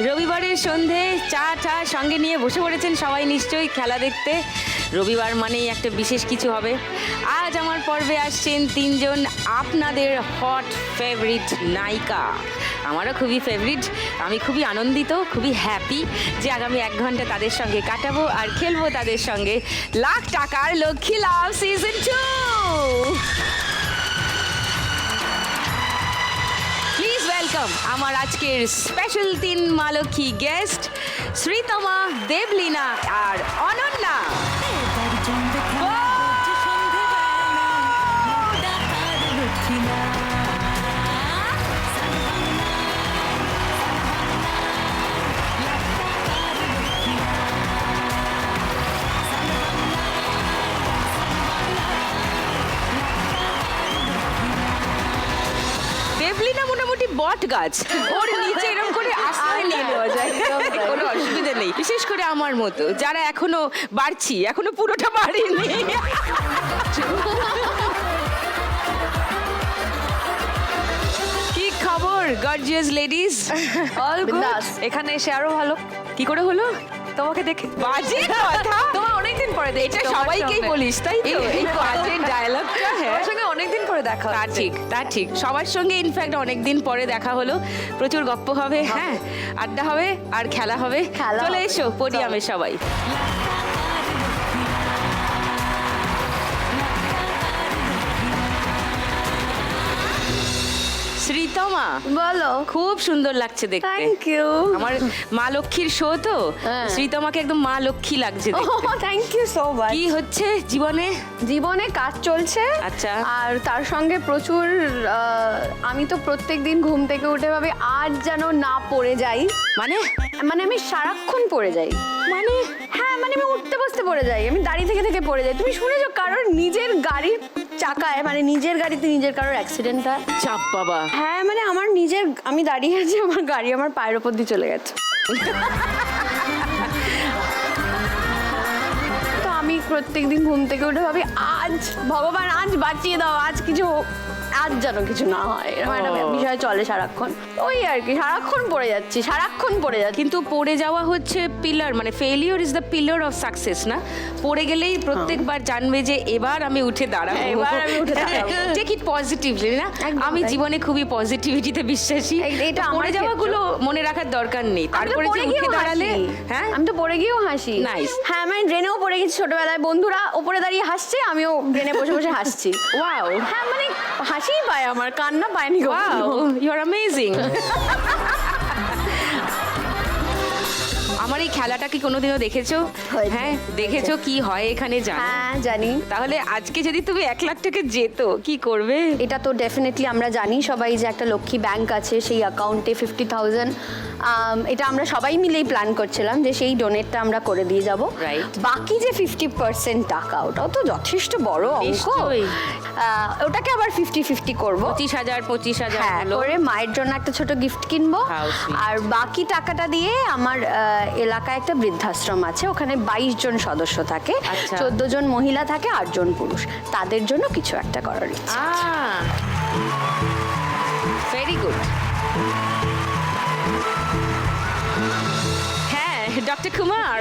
রবিবারের সন্ধে চা টা সঙ্গে নিয়ে বসে পড়েছেন সবাই নিশ্চয়ই খেলা দেখতে। রবিবার মানেই একটা বিশেষ কিছু হবে। আজ আমার পর্বে আসছেন তিনজন আপনাদের হট ফেভারিট নায়িকা। আমারও খুবই ফেভারিট আমি খুবই আনন্দিত, খুবই হ্যাপি যে আগামী এক ঘণ্টা তাদের সঙ্গে কাটাবো আর খেলব তাদের সঙ্গে। লাখ টাকার Lakshmi Labh season two welcome. আমার আজকের স্পেশাল তিন মালকী গেস্ট শ্রীতমা দেবলীনা আর অনন্যা। দেবলীনা মোটামুটি বট গাছ। ওর নিচে এরকম করে আশ্রয় নিয়ে নেওয়া যায়। কোনো অসুবিধা নেই। বিশেষ করে আমার মতো যারা এখনও বাড়ছি এখনও পুরোটা বাড়িনি। কি খবর গর্জিয়াস লেডিস অল গুড এখানে এসে আরও ভালো। কি করে হলো? তোমাকে দেখে। বাজে কথা। তোমার অনেকদিন পরে দেখ এটা সবাইকেই বলিস তাই তো? এই বাজে ডায়লগটা হ্যাঁ। সঙ্গে অনেকদিন পরে দেখা তা ঠিক তা ঠিক। সবার সঙ্গে ইনফ্যাক্ট অনেকদিন পরে দেখা হলো। প্রচুর গপ্প হবে হ্যাঁ। আড্ডা হবে আর খেলা হবে। চলে এসো পোডিয়ামে সবাই। শ্রীতমা বলো। খুব সুন্দর লাগছে দেখতে। থ্যাংক ইউ আমার মা লক্ষ্মীর শো তো হ্যাঁ। শ্রীতমাকে একদম মা লক্ষ্মী লাগছে দেখতে। থ্যাংক ইউ সো মাচ কি হচ্ছে জীবনে? জীবনে কাজ চলছে। আচ্ছা। আর তার সঙ্গে প্রচুর আহ, আমি তো প্রত্যেক দিন ঘুম থেকে উঠে ভাবি আজ যেন না পড়ে যাই। মানে? মানে আমি সারাক্ষণ পড়ে যাই। মানে? হ্যাঁ মানে আমি উঠতে বসতে পড়ে যাই। আমি দাঁড়িয়ে থেকে থেকে পড়ে যাই। তুমি শুনেছো কারোর নিজের গাড়ির চাকায় মানে নিজের গাড়িতে নিজের কারোর অ্যাক্সিডেন্ট হয়। চাপ বাবা। হ্যাঁ মানে আমার নিজের আমি দাঁড়িয়ে আছি আমার গাড়ি আমার পায়ের ওপর দিয়ে চলে গেছে। তো আমি প্রত্যেকদিন ঘুম থেকে উঠে ভাবি আজ ভগবান আজ বাঁচিয়ে দাও আজ কিছু হোক আজ যেন কিছু না হয়। এরকম একটা বিষয় চলে সারাক্ষণ। ওই আর কি সারাক্ষণ পড়ে যাচ্ছি সারাক্ষণ পড়ে যাচ্ছি। কিন্তু পড়ে যাওয়া হচ্ছে পিলার মানে failure is the pillar of success না? পড়ে গেলেই প্রত্যেকবার জানবে যে এবার আমি উঠে দাঁড়াবো। হ্যাঁ, এবার আমি উঠে দাঁড়াবো। টেক ইট পজিটিভলি না? আমি জীবনে খুবই পজিটিভিটিতে বিশ্বাসী। এটা পড়ে যাওয়াগুলো মনে রাখার দরকার নেই। তারপরে যে উঠে দাঁড়ালে হ্যাঁ? আমি তো পড়ে গিয়েও হাসি। নাইস হ্যাঁ আমি ড্রেনেও পড়ে গেছি ছোটবেলায়। বন্ধুরা উপরে দাঁড়িয়ে হাসছে আমিও ড্রেনে বসে বসে হাসছি। ওয়াও হ্যাঁ মানে হাসিই পায় আমার কান্না পায়নি ইউ আর অ্যামেজিং খেলাটা কি কোনোদিনও দেখেছ? হ্যাঁ দেখেছ কি হয় এখানে জানো? হ্যাঁ জানি। তাহলে আজকে যদি তুমি এক লাখ টাকা যেত কি করবে? এটা তো ডেফিনেটলি আমরা জানি সবাই যে একটা লক্ষ্মী ব্যাংক আছে সেই অ্যাকাউন্টে ফিফটি থাউজেন্ড এটা আমরা সবাই মিলেই প্ল্যান করছিলাম যে সেই ডোনেটটা আমরা করে দিয়ে যাব. বাকি যে ফিফটি পার্সেন্ট টাকা ওটাও তো যথেষ্ট বড় অঙ্ক। ওটাকে আবার ফিফটি ফিফটি করব। পঁচিশ হাজার পঁচিশ হাজার হ্যাঁ। করে মায়ের জন্য একটা ছোট গিফট কিনবো। আর বাকি টাকাটা দিয়ে আমার এলাকায় একটা বৃদ্ধাশ্রম আছে ওখানে বাইশ জন সদস্য থাকে। আচ্ছা। চোদ্দ জন মহিলা থাকে আট জন পুরুষ। তাদের জন্য কিছু একটা করার ইচ্ছা ভেরি গুড হ্যাঁ ডক্টর কুমার।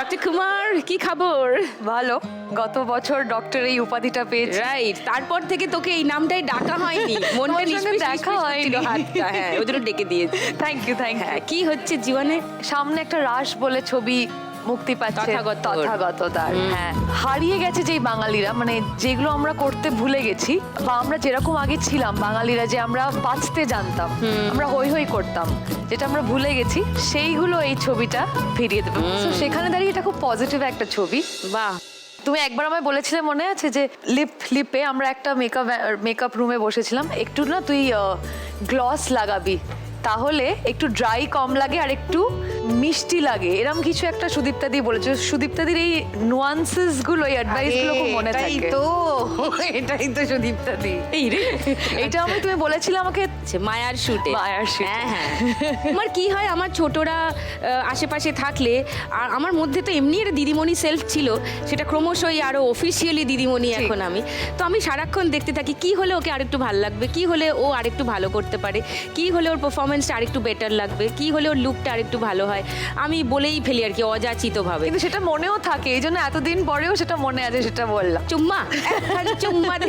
ডক্টর কুমার কি খবর? ভালো। গত বছর ডক্টর এই উপাধিটা পেয়েছি। রাইট তারপর থেকে তোকে এই নামটাই ডাকা হয়নি। মনটা নিশ্চয়ই দেখা হয়নি। হাতটা হ্যাঁ ওই জন্য ডেকে দিয়েছি। থ্যাংক ইউ থ্যাংক ইউ কি হচ্ছে জীবনে? সামনে একটা রাস বলে ছবি মুক্তি পাচ্ছে। তথাগত। তথাগত হ্যাঁ। হারিয়ে গেছে যেই বাঙালিরা মানে যেগুলো আমরা করতে ভুলে গেছি বা আমরা যেরকম আগে ছিলাম বাঙালিরা যে আমরা বাঁচতে জানতাম আমরা হই হই করতাম যেটা আমরা ভুলে গেছি সেইগুলো এই ছবিটা ফিরিয়ে দেবে। So, সেখানে দাঁড়িয়ে এটা খুব পজিটিভ একটা ছবি। বাহ। তুমি একবার আমায় বলেছিলে মনে আছে যে লিপ লিপে আমরা একটা মেকআপ মেকআপ রুমে বসেছিলাম একটু না তুই গ্লস লাগাবি তাহলে একটু ড্রাই কম লাগে আর একটু মিষ্টি লাগে। এরম কিছু একটা সুদীপ্তাদি বলেছে। সুদীপ্তাদির এই নুয়ান্সেসগুলো এই অ্যাডভাইসগুলো খুব মনে থাকে। তো। এটাই তো সুদীপ্তা দি। এই রে এটা আমি তুমি বলেছিলে আমাকে হয়েছে মায়ার শুটে মায়ার shoot হ্যাঁ হ্যাঁ। আমার কি হয় আমার ছোটরা আশেপাশে থাকলে আর আমার মধ্যে তো এমনি একটা দিদিমণি সেলফ ছিল সেটা ক্রমশই আরও অফিসিয়ালি দিদিমণি এখন আমি। তো আমি সারাক্ষণ দেখতে থাকি কি হলে ওকে আরেকটু ভালো লাগবে? কি হলে ও আরেকটু ভালো করতে পারে? কি হলে ওর পারফরমেন্সটা আরেকটু বেটার লাগবে? কি হলে ওর লুকটা আরেকটু ভালো হয়? আমি বলেই ফেলি আর কি অযাচিতভাবে। কিন্তু সেটা মনেও থাকে এই জন্য এতদিন পরেও সেটা মনে আছে সেটা বললাম। চুম্মা চুম্মা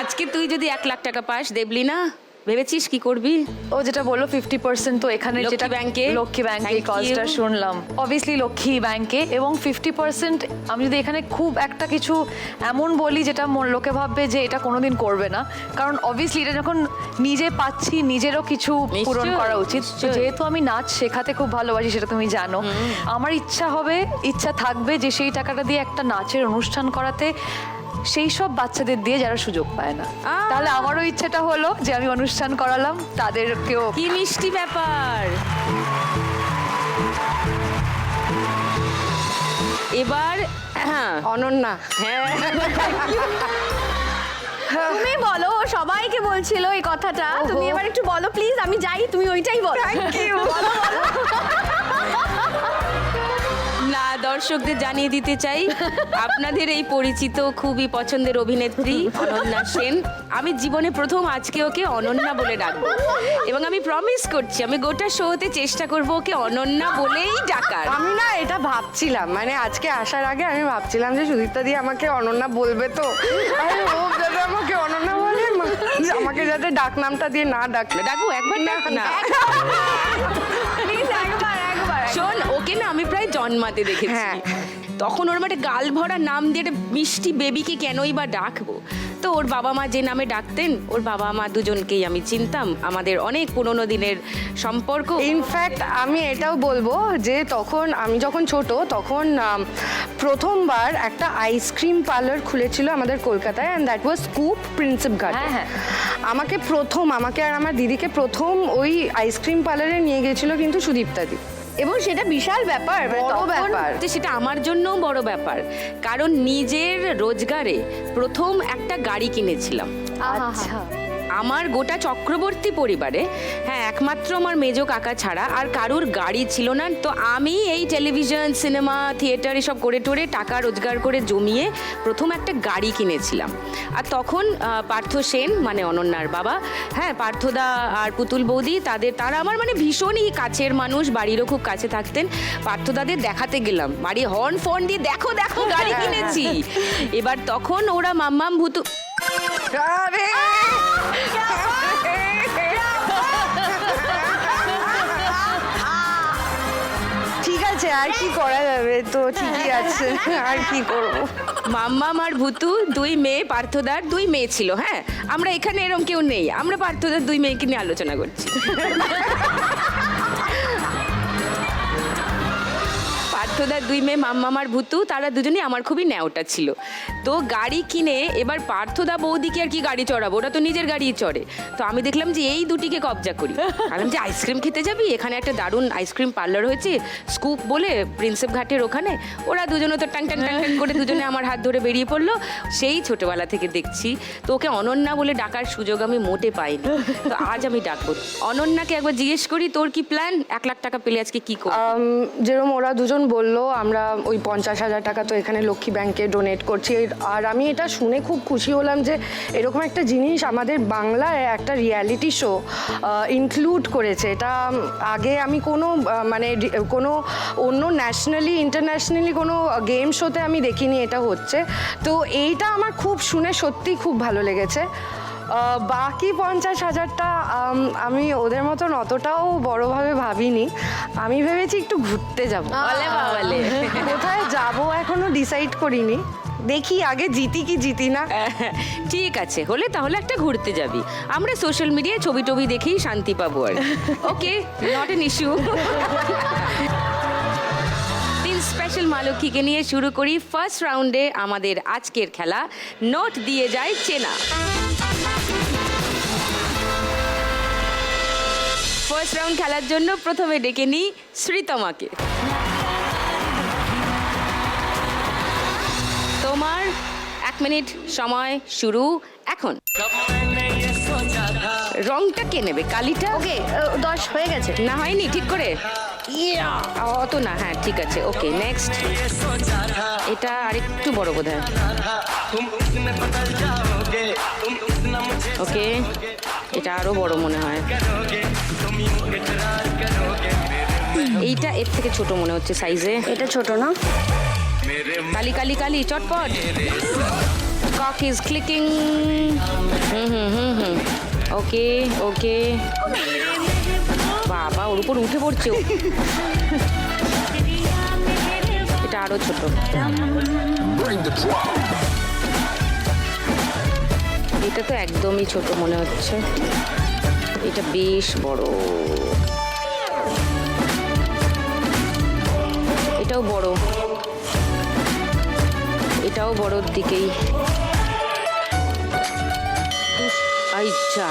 আজকে তুই যদি এক লাখ টাকা পাস দেবলি না? ভেবেছিস কি করবি? ও যেটা বলল ফিফটি পার্সেন্ট তো এখানে যেটা ব্যাংকে? লক্ষ্মী ব্যাংকে you. শুনলাম। অবভিয়াসলি লক্ষ্মী ব্যাংকে এবং ফিফটি পার্সেন্ট আমি যদি এখানে খুব একটা কিছু এমন বলি যেটা মন- লোকে ভাববে যে এটা কোনোদিন করবে না কারণ অবভিয়াসলি এটা যখন নিজে পাচ্ছি নিজেরও কিছু পূরণ করা উচিত। যেহেতু আমি নাচ শেখাতে খুব ভালোবাসি সেটা তুমি জানো আমার ইচ্ছা হবে ইচ্ছা থাকবে যে সেই টাকাটা দিয়ে একটা নাচের অনুষ্ঠান করাতে সেই সব বাচ্চাদের দিয়ে যারা সুযোগ পায় না। তাহলে আমারও ইচ্ছেটা হলো যে আমি অনুষ্ঠান করালাম তাদেরকেও। কি মিষ্টি ব্যাপার। এবার হ্যাঁ। অনন্যা। হ্যাঁ। তুমি বলো সবাইকে বলছিল এই কথাটা। তুমি এবার একটু বলো প্লিজ আমি যাই তুমি ওইটাই বলো। থ্যাংক ইউ দর্শকদের জানিয়ে দিতে চাই আপনাদের এই পরিচিত খুবই পছন্দের অভিনেত্রী অনন্যা সেন। আমি জীবনে প্রথম আজকে ওকে অনন্যা বলে ডাকবো। এবং আমি প্রমিস করছি আমি গোটা শোতে চেষ্টা করব ওকে অনন্যা বলেই ডাকার। আমি না এটা ভাবছিলাম মানে আজকে আসার আগে আমি ভাবছিলাম যে সুদীপ্তা দি আমাকে অনন্যা বলবে তো। ও যাতে আমাকে অনন্যা বলে আমাকে যাতে ডাক নামটা দিয়ে না ডাকলে ডাকবো একবার ডাক না। একবার শোন ওকে না আমি প্রায় জন্মাতে দেখেছি। হ্যাঁ। তখন ওর মানে গাল ভরা নাম দিয়ে একটা মিষ্টি বেবিকে কেনই বা ডাকবো? তো ওর বাবা মা যে নামে ডাকতেন ওর বাবা মা দুজনকেই আমি চিনতাম। আমাদের অনেক পুরনো দিনের সম্পর্ক। ইনফ্যাক্ট আমি এটাও বলব যে তখন আমি যখন ছোট তখন আম, প্রথমবার একটা আইসক্রিম পার্লার খুলেছিল আমাদের কলকাতায় and that was Scoop Prinsep হ্যাঁ, হ্যাঁ। আমাকে প্রথম আমাকে আর আমার দিদিকে প্রথম ওই আইসক্রিম পার্লারে নিয়ে গেছিল কিন্তু সুদীপ্তা দি এবং সেটা বিশাল ব্যাপার মানে বড় ব্যাপার। সেটা আমার জন্যও বড় ব্যাপার। কারণ নিজের রোজগারে প্রথম একটা গাড়ি কিনেছিলাম। আচ্ছা আমার গোটা চক্রবর্তী পরিবারে হ্যাঁ একমাত্র আমার মেজো কাকা ছাড়া আর কারুর গাড়ি ছিল না, তো আমি এই টেলিভিশন, সিনেমা, থিয়েটার এসব করে টোরে টাকা রোজগার করে জমিয়ে প্রথম একটা গাড়ি কিনেছিলাম। আর তখন পার্থ সেন মানে অনন্যার বাবা হ্যাঁ পার্থদা আর পুতুল বৌদি, তাদের, তারা আমার মানে ভীষণই কাছের মানুষ, বাড়িরও খুব কাছে থাকতেন। পার্থদাদের দেখাতে গেলাম, বাড়ি হর্ন ফোন দিয়ে, দেখো দেখো, গাড়ি কিনেছি। এবার তখন ওরা মাম্মাম ভুতু আরে ঠিক আছে আর কি করা যাবে? তো ঠিকই আছে আর কি করব? মাম্মাম আর ভুতু দুই মেয়ে পার্থদার দুই মেয়ে ছিল হ্যাঁ? আমরা এখানে এরকম কেউ নেই। আমরা পার্থদার দুই মেয়েকে নিয়ে আলোচনা করছি। পার্থদার দুই মেয়ে মাম্মাম আর ভুতু, তারা দুজনেই আমার খুবই ন্যাওটা ছিল। তো গাড়ি কিনে এবার পার্থদা বৌদিকে আর কি গাড়ি চড়াবো, ওরা তো নিজের গাড়ি চড়ে। তো আমি দেখলাম যে এই দুটিকে কবজা করি। আমি যে আইসক্রিম খেতে যাবি? এখানে একটা দারুণ আইসক্রিম পার্লার হয়েছে, স্কুপ বলে প্রিন্সেপ ঘাটের ওখানে। ওরা দুজনে তো টাং টাং টাং টাং করে দুজনে আমার হাত ধরে বেরিয়ে পড়ল। সেই ছোটবেলা থেকে দেখছি, তো ওকে অনন্যা বলে ডাকার সুযোগ আমি মোটে পাইনি। তো আজ আমি ডাকবো। অনন্যাকে একবার জিজ্ঞেস করি, তোর কি প্ল্যান এক লাখ টাকা পেলে আজকে কি করবি? যেরকম ওরা দুজন বলল, আমরা ওই পঞ্চাশ হাজার টাকা তো এখানে লক্ষ্মী ব্যাংকে ডোনেট করছি। আর আমি এটা শুনে খুব খুশি হলাম যে এরকম একটা জিনিস আমাদের বাংলায় একটা রিয়ালিটি শো ইনক্লুড করেছে। এটা আগে আমি কোনো মানে কোনো অন্য ন্যাশনালি ইন্টারন্যাশনালি কোনো গেম শোতে আমি দেখিনি এটা হচ্ছে। তো এইটা আমার খুব শুনে সত্যি খুব ভালো লেগেছে। বাকি পঞ্চাশ হাজারটা আমি ওদের মতন অতটাও বড়ভাবে ভাবিনি। আমি ভেবেছি একটু ঘুরতে যাব। কোথায় যাব এখনও ডিসাইড করিনি। দেখি আগে জিতি কি জিতি না। ঠিক আছে হলে তাহলে একটা ঘুরতে যাবি। আমরা সোশ্যাল মিডিয়ায় ছবি টবি দেখেই শান্তি পাবো আর ওকে নট এন ইস্যু তিন স্পেশাল মালক্ষীকে নিয়ে শুরু করি। ফার্স্ট রাউন্ডে আমাদের আজকের খেলা। নোট দিয়ে যায় চেনা। ফার্স্ট রাউন্ড খেলার জন্য প্রথমে ডেকে নিই শ্রীতমাকে। তোমার এক মিনিট সময় শুরু এখন। রংটা কে নেবে? কালিটা? ওকে দশ হয়ে গেছে। না হয়নি ঠিক করে? অত না হ্যাঁ ঠিক আছে ওকে নেক্সট এটা আরেকটু বড় বোধ হয় ওকে? এটা আরও বড় মনে হয়। এইটা এর থেকে ছোট মনে হচ্ছে সাইজে এটা ছোট না? কালি কালি কালি চটপট। কক is clicking hmm hmm hmm hmm. Okay okay. বাবা ওর উপর উঠে পড়ছে ও। এটা আরও ছোট। এটা তো একদমই ছোট মনে হচ্ছে। এটা বেশ বড়। এটাও বড়। এটাও বড়র দিকেই। আচ্ছা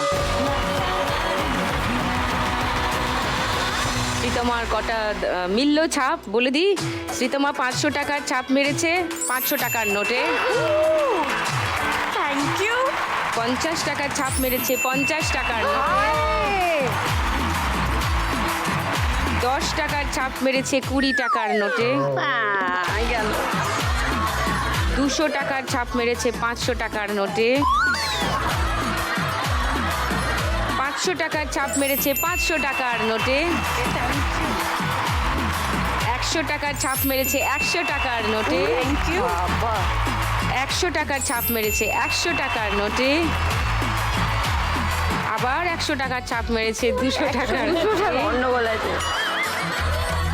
শ্রীতমার কটা মিললো ছাপ, বলে দিই। শ্রীতমা পাঁচশো টাকার ছাপ মেরেছে, পাঁচশো টাকার নোটে। পঞ্চাশ টাকার ছাপ মেরেছে পঞ্চাশ টাকার নোটে দশ টাকার ছাপ মেরেছে কুড়ি টাকার নোটে। দুশো টাকার ছাপ মেরেছে পাঁচশো টাকার নোটে। পাঁচশো টাকার ছাপ মেরেছে পাঁচশো টাকার নোটে। একশো টাকার ছাপ মেরেছে একশো টাকার নোটে। থ্যাংক ইউ একশো টাকার ছাপ মেরেছে একশো টাকার নোটে। আবার একশো টাকার ছাপ মেরেছে দুশো টাকার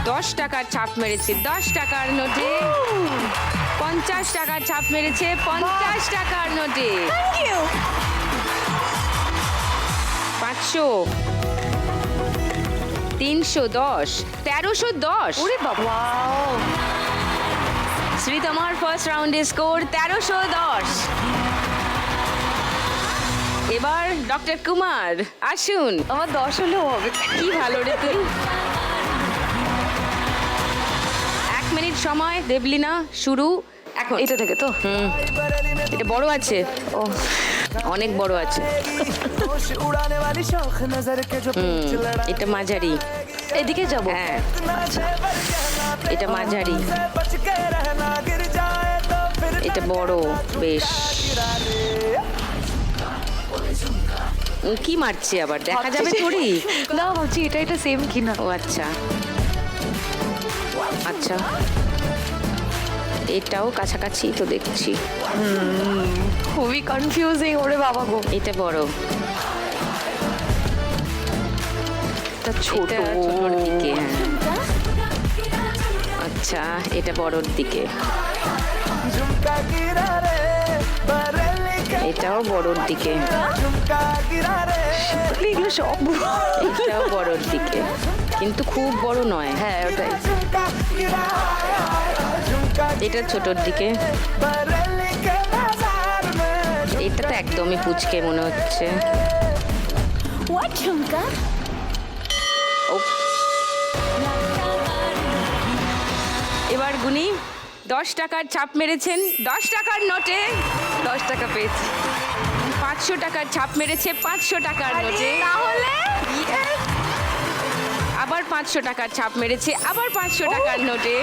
দশ টাকার ছাপ মেরেছে দশ টাকার নোটে। পঞ্চাশ টাকার ছাপ মেরেছে পঞ্চাশ টাকার নোটে। পাঁচশো তিনশো দশ তেরোশো দশ। ওরে বাবা! শ্রীতমার ফার্স্ট রাউন্ডে স্কোর তেরোশো দশ। এবার ডক্টর কুমার আসুন। আমার দশ হলেও হবে। কি ভালো রে তুই। এক মিনিট সময় দেবলিনা শুরু এখন। এটা থেকে তো? হুম। এটা বড় আছে। ও। অনেক বড় আছে। এটা মাঝারি। এদিকে যাব। হ্যাঁ। এটা মাঝারি। এটা বড় বেশ। কি মারছে আবার? দেখা যাবে তোরই না ভাবছি এটা এটা সেম কিনা। ও আচ্ছা। আচ্ছা। এটাও কাছাকাছি তো দেখছি। খুবই কনফিউজিং ওরে বাবা গো। এটা বড়। এটা ছোট দিকে। আচ্ছা এটা বড়র দিকে। এটাও বড়র দিকে। এগুলো সব এটাও বড়র দিকে। কিন্তু খুব বড় নয়। হ্যাঁ ওটাই। এটা ছোটর দিকে। এটা তো একদমই পুচকে মনে হচ্ছে। গুনি দশ টাকার ছাপ মেরেছেন দশ টাকার নোটে দশ টাকা পেয়েছি। পাঁচশো টাকার ছাপ মেরেছে পাঁচশো টাকার নোটে। তাহলে? আবার পাঁচশো টাকার ছাপ মেরেছে আবার পাঁচশো টাকার নোটে।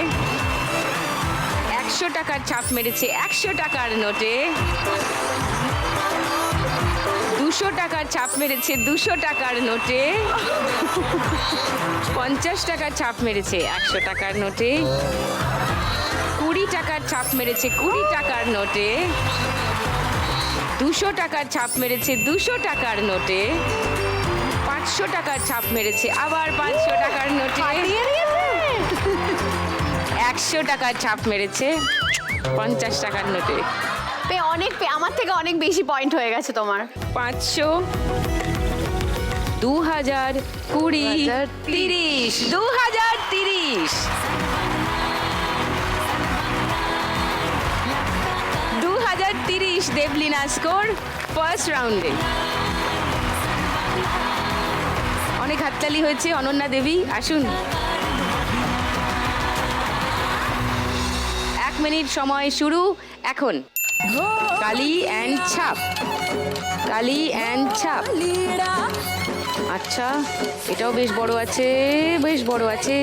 একশো টাকার ছাপ মেরেছে একশো টাকার নোটে। দুশো টাকার ছাপ মেরেছে দুশো টাকার নোটে। পঞ্চাশ টাকার ছাপ মেরেছে একশো টাকার নোটে। ছাপ মেরেছে কুড়ি টাকার নোটে। দুশো টাকার ছাপ মেরেছে দুশো টাকার নোটে। পাঁচশো টাকার ছাপ মেরেছে আবার পাঁচশো টাকার নোটে। একশো টাকার ছাপ মেরেছে পঞ্চাশ টাকার নোটে। পে অনেক পে আমার থেকে অনেক বেশি পয়েন্ট হয়ে গেছে তোমার। পাঁচশো দু হাজার কুড়ি তিরিশ। দু হাজার তিরিশ। তিরিশ দেবলিনা স্কোর ফার্স্ট রাউন্ডে অনেক হাততালি হয়েছে, অনন্যা দেবী, আসুন। এক মিনিট সময় শুরু, এখন। কালি অ্যান্ড ছাপ কালি অ্যান্ড ছাপ আচ্ছা এটাও বেশ বড় আছে, বেশ বড় আছে।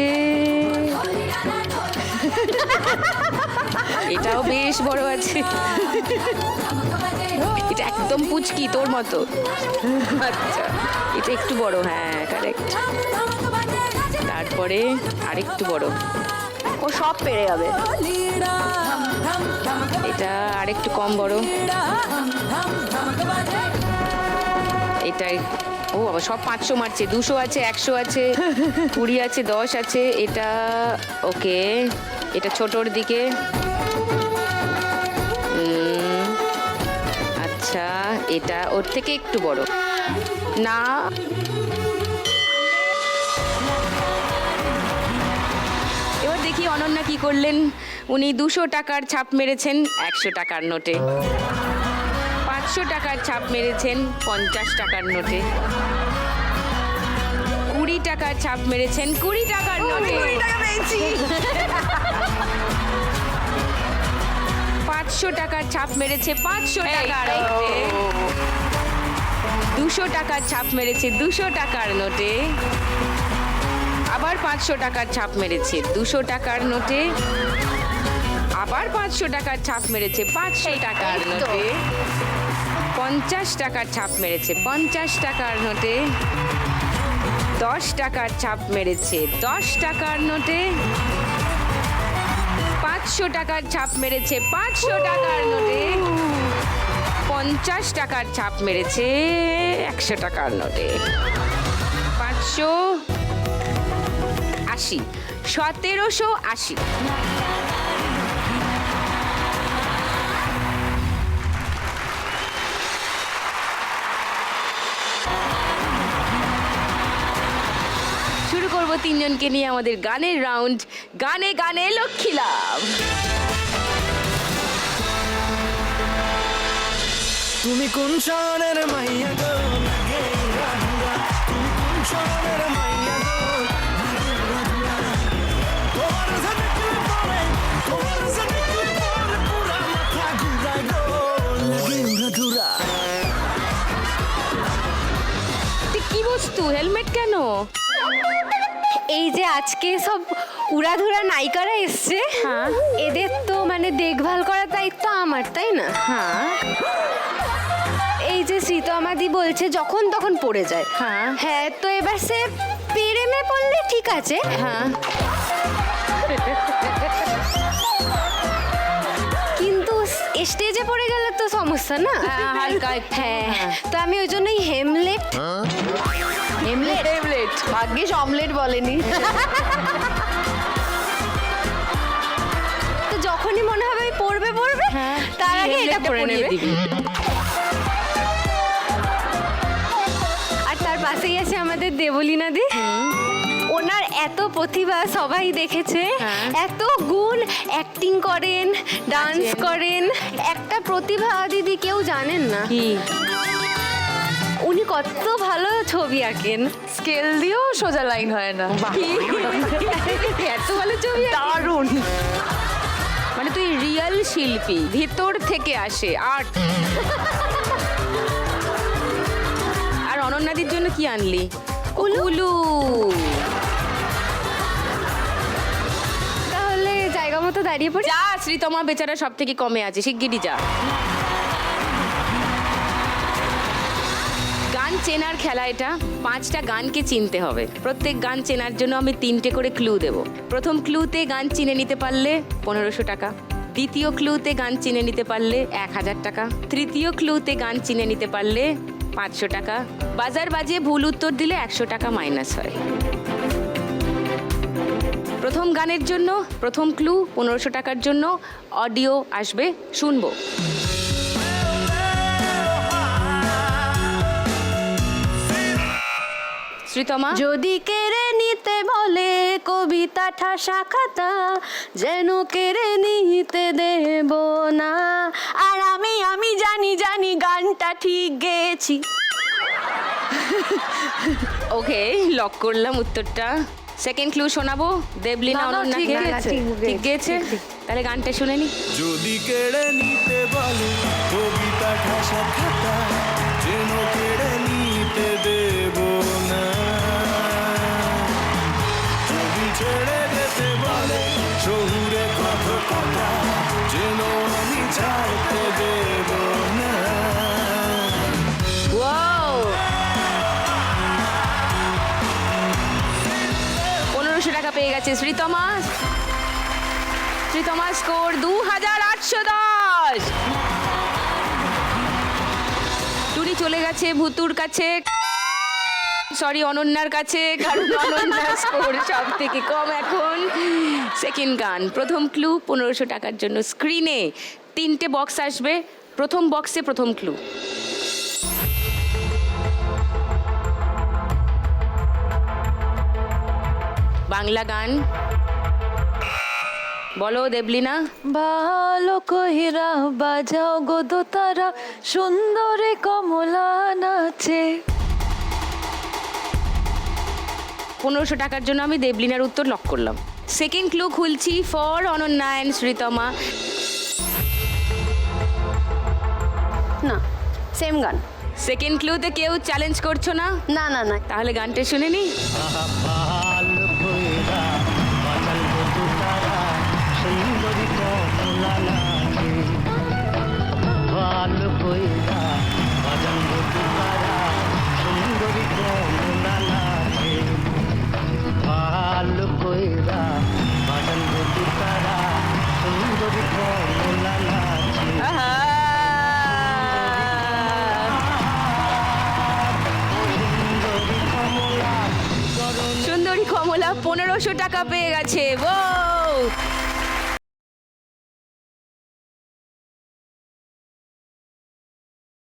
এটাও বেশ বড় আছে। এটা একদম পুচকি তোর মতো। আচ্ছা এটা একটু বড় হ্যাঁ কারেক্ট তারপরে আরেকটু বড়। ও সব পেরে যাবে। এটা আরেকটু কম বড়। এটাই ও বাবা সব পাঁচশো মারছে। দুশো আছে একশো আছে কুড়ি আছে দশ আছে। এটা ওকে এটা ছোটোর দিকে। এটা ওর থেকে একটু বড়। না। এবার দেখি অনন্যা কি করলেন। উনি দুশো টাকার ছাপ মেরেছেন একশো টাকার নোটে। পাঁচশো টাকার ছাপ মেরেছেন পঞ্চাশ টাকার নোটে। কুড়ি টাকার ছাপ মেরেছেন কুড়ি টাকার নোটে। পাঁচশো টাকার ছাপ মেরেছে পাঁচশো টাকার নোটে। দুশো টাকার ছাপ মেরেছে দুশো টাকার নোটে। আবার পাঁচশো টাকার ছাপ মেরেছে দুশো টাকার নোটে। আবার পাঁচশো টাকার ছাপ মেরেছে পাঁচশো টাকার নোটে। পঞ্চাশ টাকার ছাপ মেরেছে পঞ্চাশ টাকার নোটে। দশ টাকার ছাপ মেরেছে দশ টাকার নোটে। পাঁচশো টাকার ছাপ মেরেছে, পাঁচশো টাকার নোটে। পঞ্চাশ টাকার ছাপ মেরেছে, একশো টাকার নোটে। পাঁচশো আশি, সতেরোশো আশি। তিনজনকে নিয়ে আমাদের গানের রাউন্ড গানে গানে লক্ষ্মী লাভ। তুমি কোন শহরের মাইয়া গো? তুমি কোন শহরের মাইয়া গো? তোমার সাথে কি পরে তোমার সাথে কি পরে পুরা মাথা গো। লাগে কি বস্তু? হেলমেট কেন? এই যে আজকে সব উড়াধুরা নায়িকারা এসছে হ্যাঁ। এদের তো মানে দেখভাল করার দায়িত্ব আমার তাই না? হ্যাঁ। এই যে শ্রীতমাদি বলছে যখন তখন পড়ে যায়। হ্যাঁ। হ্যাঁ তো এবার সে পেরেমে পড়লে ঠিক আছে। হ্যাঁ। কিন্তু স্টেজে পড়ে গেলে সমস্যা না? হ্যাঁ, হালকা একটু, হ্যাঁ হ্যাঁ। তো আমি ওই জন্যই হেমলেট হেমলেট হেমলেট ভাগ্যিস অমলেট বলেনি। তো যখনই মনে হবে আমি পড়বে পড়বে তার আগে এটা হেমলেটটা পরে পরিয়ে নেবে। দিবি। আর তার পাশেই আছে আমাদের দেবলীনা দি। এত প্রতিভা সবাই দেখেছে হ্যাঁ। এত গুণ অ্যাক্টিং করেন ডান্স করেন একটা প্রতিভা দিদি কেউ জানেন না। উনি কত ভালো ছবি আঁকেন স্কেল দিয়েও সোজা লাইন হয় না। এত ভালো ছবি? দারুণ। মানে তুই রিয়েল শিল্পী ভিতর থেকে আসে আর্ট আর অনন্যাদির জন্য কি আনলি? উলু মতো দাঁড়িয়ে পড়ি। যা শ্রীতমা বেচারা সব থেকে কমে আছে, শিগগিরই যা। গান চেনার খেলা এটা, পাঁচটা গানকে চিনতে হবে। প্রত্যেক গান চেনার জন্য আমি তিনটে করে ক্লু দেব। প্রথম ক্লুতে গান চিনে নিতে পারলে পনেরোশো টাকা, দ্বিতীয় ক্লুতে গান চিনে নিতে পারলে এক হাজার টাকা, তৃতীয় ক্লুতে গান চিনে নিতে পারলে পাঁচশো টাকা। বাজার বাজিয়ে ভুল উত্তর দিলে একশো টাকা মাইনাস হয়। প্রথম গানের জন্য প্রথম ক্লু পনেরোশো টাকার জন্য অডিও আসবে শুনব। শ্রীতমা? যদি কেড়ে নিতে বলে কবিতা ঠাসা খাতা যেন কেড়ে নিতে দেব না। আর আমি আমি জানি জানি গানটা ঠিক গেছি ওকে লক করলাম উত্তরটা। সেকেন্ড ক্লু শোনাবো? দেবলীনা না, না, ঠিক অনন্যাকে গেছে, ঠিক গেছে তাহলে গানটা শুনে নি। যদি কেড়ে নিতে বলে কবিতা ঠাসা পেয়ে গেছে শ্রীতমা স্কোর দু হাজার আটশো দশ। টুনি চলে গেছে ভুতুর কাছে। সরি অনন্যার কাছে, কারণ অনন্যার স্কোর সব থেকে কম এখন। সেকেন্ড গান, প্রথম ক্লু পনেরোশো টাকার জন্য স্ক্রিনে তিনটে বক্স আসবে। প্রথম বক্সে প্রথম ক্লু বাংলা গান। বলো দেবলিনা। ভালো কহিরা বাজাও গো দোতারা সুন্দরে কমলা নাচে। পনেরোশো টাকার জন্য আমি দেবলিনার উত্তর লক করলাম। সেকেন্ড ক্লু খুলছি ফর অনন্যায়ন শ্রীতমা। না সেম গান। সেকেন্ড ক্লুতে কেউ চ্যালেঞ্জ করছ না? না না না। তাহলে গানটা শুনে নি। ভালো কইরা বাজাল কত তারা, সুন্দরী কমলা নাচে ভালো কইরা বাজাল কত তারা, সুন্দরী কমলা নাচে। সুন্দরী কমলা পনেরোশো টাকা পেয়ে গেছে। ও